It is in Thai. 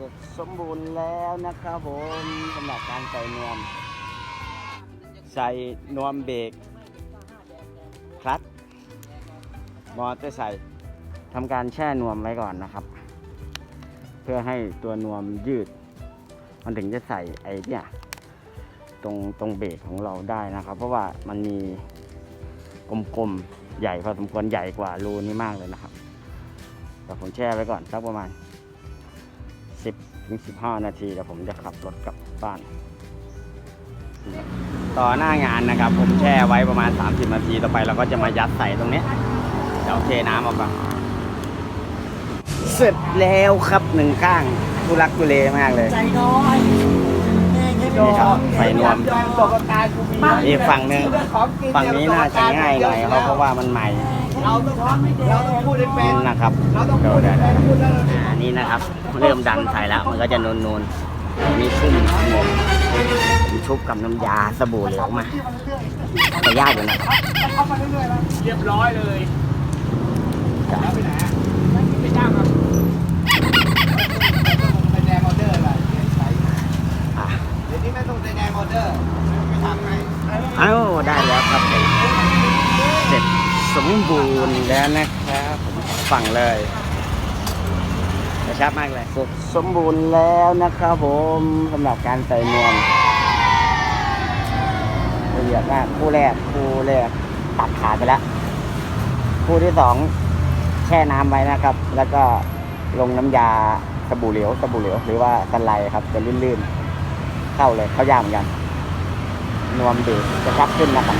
สร็จสมบูรณ์แล้วนะครับผมสำหรับการใส่นวม ใส่นวมเบรกคลัตช์มอเตอร์ไซค์ทำการแช่นวมไว้ก่อนนะครับ เพื่อให้ตัวนวมยืด มันถึงจะใส่ไอ้เนี่ยตรงตรงเบรกของเราได้นะครับ เพราะว่ามันมีกลมๆใหญ่พอสมควรใหญ่กว่ารูนี้มากเลยนะครับแต่ผมแช่ไว้ก่อนสักประมาณ 10ถึง15 นาทีแล้วผมจะขับรถกลับบ้าน ต่อหน้างานนะครับ ผมแช่ไว้ประมาณ 30 นาทีต่อไปเราก็จะมายัดใส่ตรงเนี้ยเดี๋ยวเทน้ำออกก่อนเสร็จแล้วครับหนึ่งข้างทุลักทุเลมากเลยใจน้อยนี่ครับใส่นวมบอกกับตายกูมีอีกฝั่งหนึ่งฝั่งนี้น่าจะง่ายหน่อยเพราะเพราะว่ามันใหม่เราต้องเราต้องพูดให้เป็นนะครับเราต้องเดี๋ยวพูดเดี๋ยว ให้เดี๋ยวพูดแล้นี่นะครับ เริ่มดันใส่แล้ว มันก็จะนูนๆมีชุ่มนวมผมชุบกับน้ำยาสบู่เหลวมาแต่ยากอยู่นะครับเข้ามาเรื่อยๆแล้วเรียบร้อยเลยจ้ะแล้วไปไหนอะไปจ้างครับไปแดงออเดอร์อะไรใช้เดี๋ยวนี้ไม่ต้องไปแดงออเดอร์ไปทำไงอ้าได้แล้วครับเสร็จสมบูรณ์แล้วนะครับ ฝั่งเลย กระชับมากเลยสร็จสมบูรณ์แล้วนะครับผมสำหรับการใส่นวมละเอียดมากคู่แรกคู่แรกตัดขาดไปแล้ว คู่ที่สองแช่น้ำไว้นะครับ แล้วก็ลงน้ำยาสบู่เหลวสบู่เหลวหรือว่าสไลครับจะลื่นๆเข้าเลยเข้ายากเหมือนกัน นวมเบรกจะชับขึ้นนะครับ